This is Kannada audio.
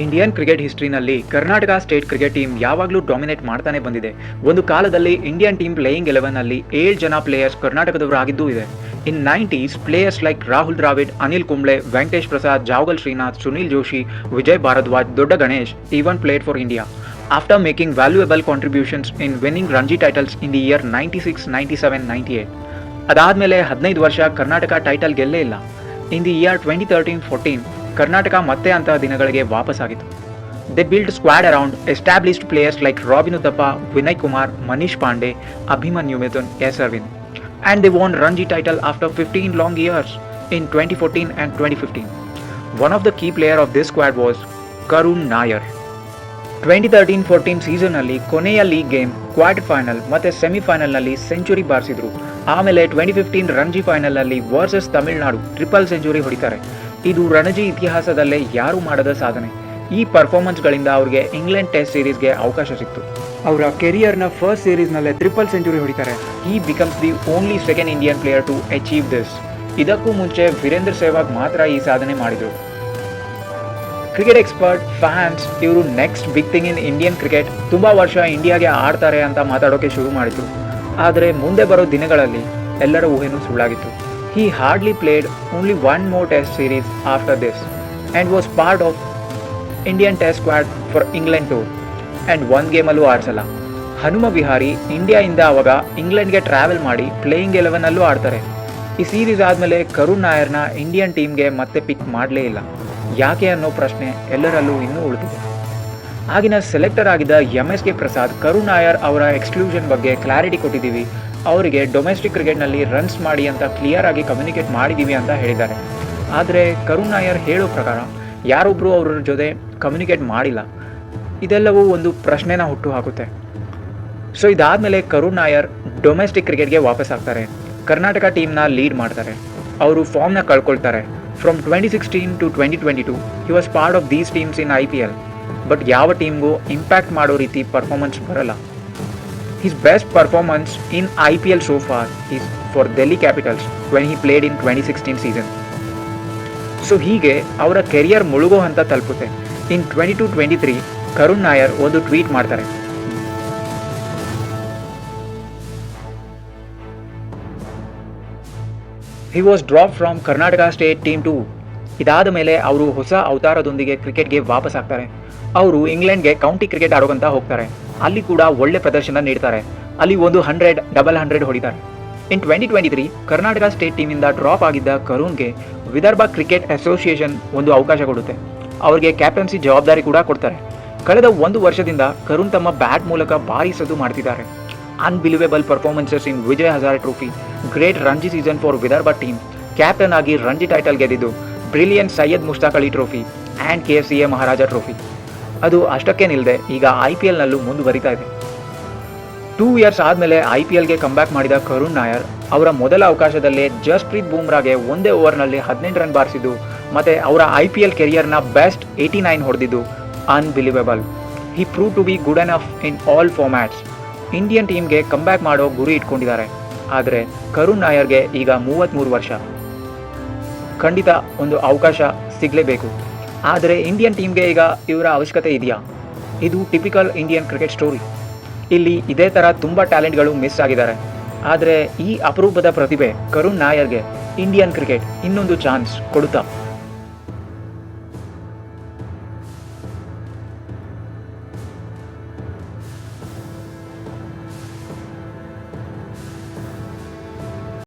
ಇಂಡಿಯನ್ ಕ್ರಿಕೆಟ್ ಹಿಸ್ಟ್ರಿನಲ್ಲಿ ಕರ್ನಾಟಕ ಸ್ಟೇಟ್ ಕ್ರಿಕೆಟ್ ಟೀಮ್ ಯಾವಾಗಲೂ ಡಾಮಿನೇಟ್ ಮಾಡ್ತಾನೆ ಬಂದಿದೆ. ಒಂದು ಕಾಲದಲ್ಲಿ ಇಂಡಿಯನ್ ಟೀಮ್ ಪ್ಲೇಯಿಂಗ್ ಎಲೆವನ್ನಲ್ಲಿ ಏಳು ಜನ ಪ್ಲೇಯರ್ಸ್ ಕರ್ನಾಟಕದವರು ಆಗಿದ್ದೂ ಇದೆ. In nineties players like Rahul Dravid Anil Kumble Venkatesh Prasad Javagal Srinath Sunil Joshi Vijay Bharadwaj Dodda Ganesh even played for India after making valuable contributions in winning Ranji titles in the year ninety six ninety seven ninety eight ಅದಾದಮೇಲೆ ಹದಿನೈದು ವರ್ಷ ಕರ್ನಾಟಕ ಟೈಟಲ್ ಗೆಲ್ಲೇ ಇಲ್ಲ. In the year twenty thirteen fourteen Karnataka ಮತ್ತೆ ಅಂತಹ ದಿನಗಳಿಗೆ ವಾಪಸ್ಸಾಗಿತ್ತು they build squad around established players like Robin Uthappa Vinay Kumar Manish Pandey Abhimanyu Mithun S Aravind and they won Ranji title after fifteen long years in twenty fourteen and twenty fifteen one of the key player of this squad was Karun Nair twenty thirteen fourteen ಸೀಸನ್ನಲ್ಲಿ ಕೊನೆಯ ಲೀಗ್ ಗೇಮ್ ಕ್ವಾರ್ಟರ್ ಫೈನಲ್ ಮತ್ತು ಸೆಮಿಫೈನಲ್ನಲ್ಲಿ ಸೆಂಚುರಿ ಬಾರಿಸಿದ್ರು. ಆಮೇಲೆ ಟ್ವೆಂಟಿ ಫಿಫ್ಟೀನ್ ರಂಜಿ ಫೈನಲ್ನಲ್ಲಿ ವರ್ಸಸ್ ತಮಿಳುನಾಡು ಟ್ರಿಪಲ್ ಸೆಂಚುರಿ ಹೊಡಿತಾರೆ. ಇದು ರಣಜಿ ಇತಿಹಾಸದಲ್ಲೇ ಯಾರು ಮಾಡದ ಸಾಧನೆ. ಈ ಪರ್ಫಾರ್ಮೆನ್ಸ್ಗಳಿಂದ ಅವ್ರಿಗೆ ಇಂಗ್ಲೆಂಡ್ ಟೆಸ್ಟ್ ಸೀರೀಸ್ಗೆ ಅವಕಾಶ ಸಿಕ್ತು. ಅವರ ಕೆರಿಯರ್ನ ಫಸ್ಟ್ ಸೀರೀಸ್ನಲ್ಲೇ ಟ್ರಿಪಲ್ ಸೆಂಚುರಿ ಹೊಡಿತಾರೆ. ಈ becomes the only second Indian player to achieve this ಇದಕ್ಕೂ ಮುಂಚೆ ವೀರೇಂದ್ರ ಸೆಹ್ವಾಗ್ ಮಾತ್ರ ಈ ಸಾಧನೆ ಮಾಡಿದರು. ಕ್ರಿಕೆಟ್ ಎಕ್ಸ್ಪರ್ಟ್ ಫ್ಯಾನ್ಸ್ ಇವರು next big thing in Indian cricket ತುಂಬ ವರ್ಷ ಇಂಡಿಯಾಗೆ ಆಡ್ತಾರೆ ಅಂತ ಮಾತಾಡೋಕೆ ಶುರು ಮಾಡಿದ್ರು. ಆದರೆ ಮುಂದೆ ಬರೋ ದಿನಗಳಲ್ಲಿ ಎಲ್ಲರ ಊಹೆನೂ ಸುಳ್ಳಾಗಿತ್ತು. He hardly played only one more test series after this and was part of Indian test for for England and and game ಗೇಮಲ್ಲೂ ಆಡ್ಸಲ್ಲ. ಹನುಮ ವಿಹಾರಿ ಇಂಡಿಯಾಯಿಂದ ಅವಾಗ ಇಂಗ್ಲೆಂಡ್ಗೆ ಟ್ರಾವೆಲ್ ಮಾಡಿ ಪ್ಲೇಯಿಂಗ್ ಎಲೆವನಲ್ಲೂ ಆಡ್ತಾರೆ. ಈ ಸೀರೀಸ್ ಆದಮೇಲೆ ಕರುಣ್ ನಾಯರ್ನ ಇಂಡಿಯನ್ ಟೀಮ್ಗೆ ಮತ್ತೆ ಪಿಕ್ ಮಾಡಲೇ ಇಲ್ಲ. ಯಾಕೆ ಅನ್ನೋ ಪ್ರಶ್ನೆ ಎಲ್ಲರಲ್ಲೂ ಇನ್ನೂ ಉಳಿದಿದೆ. ಆಗಿನ ಸೆಲೆಕ್ಟರ್ ಆಗಿದ್ದ M S K Prasad Karun Nair ಅವರ ಎಕ್ಸ್ಕ್ಲೂಷನ್ ಬಗ್ಗೆ ಕ್ಲಾರಿಟಿ ಕೊಟ್ಟಿದ್ದೀವಿ. ಅವರಿಗೆ ಡೊಮೆಸ್ಟಿಕ್ ಕ್ರಿಕೆಟ್ನಲ್ಲಿ ರನ್ಸ್ ಮಾಡಿ ಅಂತ ಕ್ಲಿಯರ್ ಆಗಿ ಕಮ್ಯುನಿಕೇಟ್ ಮಾಡಿದ್ದೀವಿ ಅಂತ ಹೇಳಿದ್ದಾರೆ. ಆದರೆ ಕರುಣ್ ನಾಯರ್ ಹೇಳೋ ಪ್ರಕಾರ ಯಾರೊಬ್ಬರು ಅವ್ರ ಜೊತೆ ಕಮ್ಯುನಿಕೇಟ್ ಮಾಡಿಲ್ಲ. ಇದೆಲ್ಲವೂ ಒಂದು ಪ್ರಶ್ನೆನ ಹುಟ್ಟು ಹಾಕುತ್ತೆ. ಸೊ ಇದಾದಮೇಲೆ ಕರುಣ್ ನಾಯರ್ ಡೊಮೆಸ್ಟಿಕ್ ಕ್ರಿಕೆಟ್ಗೆ ವಾಪಸ್ ಆಗ್ತಾರೆ. ಕರ್ನಾಟಕ ಟೀಮ್ನ ಲೀಡ್ ಮಾಡ್ತಾರೆ. ಅವರು ಫಾರ್ಮ್ನ ಕಳ್ಕೊಳ್ತಾರೆ. From twenty sixteen to twenty twenty two he was part of these teams in I P L but ಯಾವ ಟೀಮ್ಗೂ ಇಂಪ್ಯಾಕ್ಟ್ ಮಾಡೋ ರೀತಿ ಪರ್ಫಾರ್ಮೆನ್ಸ್ ಬರಲ್ಲ. His best performance in I P L so for is for Delhi capitals when he played in twenty sixteen season so ಹೀಗೆ ಅವರ ಕೆರಿಯರ್ ಮುಳುಗೋ ಹಂತ ತಲುಪುತ್ತೆ. In twenty two twenty three Karun Nair ಒಂದು ಟ್ವೀಟ್ ಮಾಡ್ತಾರೆ. He was drop from Karnataka state team to ಇದಾದ ಮೇಲೆ ಅವರು ಹೊಸ ಅವತಾರದೊಂದಿಗೆ ಕ್ರಿಕೆಟ್ಗೆ ವಾಪಸ್ ಆಗ್ತಾರೆ. ಅವರು ಇಂಗ್ಲೆಂಡ್ಗೆ ಕೌಂಟಿ ಕ್ರಿಕೆಟ್ ಆಡೋಕಂತ ಹೋಗ್ತಾರೆ. ಅಲ್ಲಿ ಕೂಡ ಒಳ್ಳೆ ಪ್ರದರ್ಶನ ನೀಡ್ತಾರೆ. ಅಲ್ಲಿ ಒಂದು ಹಂಡ್ರೆಡ್ ಡಬಲ್ ಹಂಡ್ರೆಡ್ ಹೊಡಿತಾರೆ. In twenty twenty three Karnataka state ಟೀಮಿಂದ drop ಆಗಿದ್ದ ಕರುಣ್ಗೆ ವಿದರ್ಭ ಕ್ರಿಕೆಟ್ ಅಸೋಸಿಯೇಷನ್ ಒಂದು ಅವಕಾಶ ಕೊಡುತ್ತೆ. ಅವರಿಗೆ ಕ್ಯಾಪ್ಟನ್ಸಿ ಜವಾಬ್ದಾರಿ ಕೂಡ ಕೊಡ್ತಾರೆ. ಕಳೆದ ಒಂದು ವರ್ಷದಿಂದ ಕರುಣ್ ತಮ್ಮ ಬ್ಯಾಟ್ ಮೂಲಕ ಭಾರಿ ಸದ್ದು ಮಾಡ್ತಿದ್ದಾರೆ. Unbelievable performances in Vijay Hazare trophy great Ranji season for Vidarbha team captain ಆಗಿ ರಂಜಿ ಟೈಟಲ್ ಗೆದ್ದಿದ್ದು. Brilliant Syed Mushtaq Ali trophy and K F C A Maharaja trophy. ಅದು ಅಷ್ಟಕ್ಕೆ ನಿಲ್ಲದೆ ಈಗ ಐ ಪಿ ಎಲ್ನಲ್ಲೂ ಮುಂದುವರಿತಾ ಇದೆ. ಟೂ ಇಯರ್ಸ್ ಆದಮೇಲೆ ಐ ಪಿ ಎಲ್ಗೆ ಕಮ್ಬ್ಯಾಕ್ ಮಾಡಿದ ಕರುಣ್ ನಾಯರ್ ಅವರ ಮೊದಲ ಅವಕಾಶದಲ್ಲೇ ಜಸ್ಪ್ರೀತ್ ಬೂಮ್ರಾಗೆ ಒಂದೇ ಓವರ್ನಲ್ಲಿ ಹದಿನೆಂಟು ರನ್ ಬಾರಿಸಿದ್ದು, ಮತ್ತು ಅವರ ಐ ಪಿ ಎಲ್ ಕೆರಿಯರ್ನ ಬೆಸ್ಟ್ ಏಯ್ಟಿ ನೈನ್ ಹೊಡೆದಿದ್ದು. Unbelievable he prove to be good enough in all formats Indian ಟೀಮ್ಗೆ ಕಮ್ಬ್ಯಾಕ್ ಮಾಡೋ ಗುರಿ ಇಟ್ಕೊಂಡಿದ್ದಾರೆ. ಆದರೆ ಕರುಣ್ ನಾಯರ್ಗೆ ಈಗ ಮೂವತ್ತ್ಮೂರು ವರ್ಷ. ಖಂಡಿತ ಒಂದು ಅವಕಾಶ ಸಿಗಲೇಬೇಕು. ಆದರೆ ಇಂಡಿಯನ್ ಟೀಮ್ಗೆ ಈಗ ಇವರ ಅವಶ್ಯಕತೆ ಇದೆಯಾ? ಇದು ಟಿಪಿಕಲ್ ಇಂಡಿಯನ್ ಕ್ರಿಕೆಟ್ ಸ್ಟೋರಿ. ಇಲ್ಲಿ ಇದೇ ಥರ ತುಂಬ ಟ್ಯಾಲೆಂಟ್ಗಳು ಮಿಸ್ ಆಗಿದ್ದಾರೆ. ಆದರೆ ಈ ಅಪರೂಪದ ಪ್ರತಿಭೆ ಕರುಣ್ ನಾಯರ್ಗೆ ಇಂಡಿಯನ್ ಕ್ರಿಕೆಟ್ ಇನ್ನೊಂದು ಚಾನ್ಸ್ ಕೊಡುತ್ತಾ?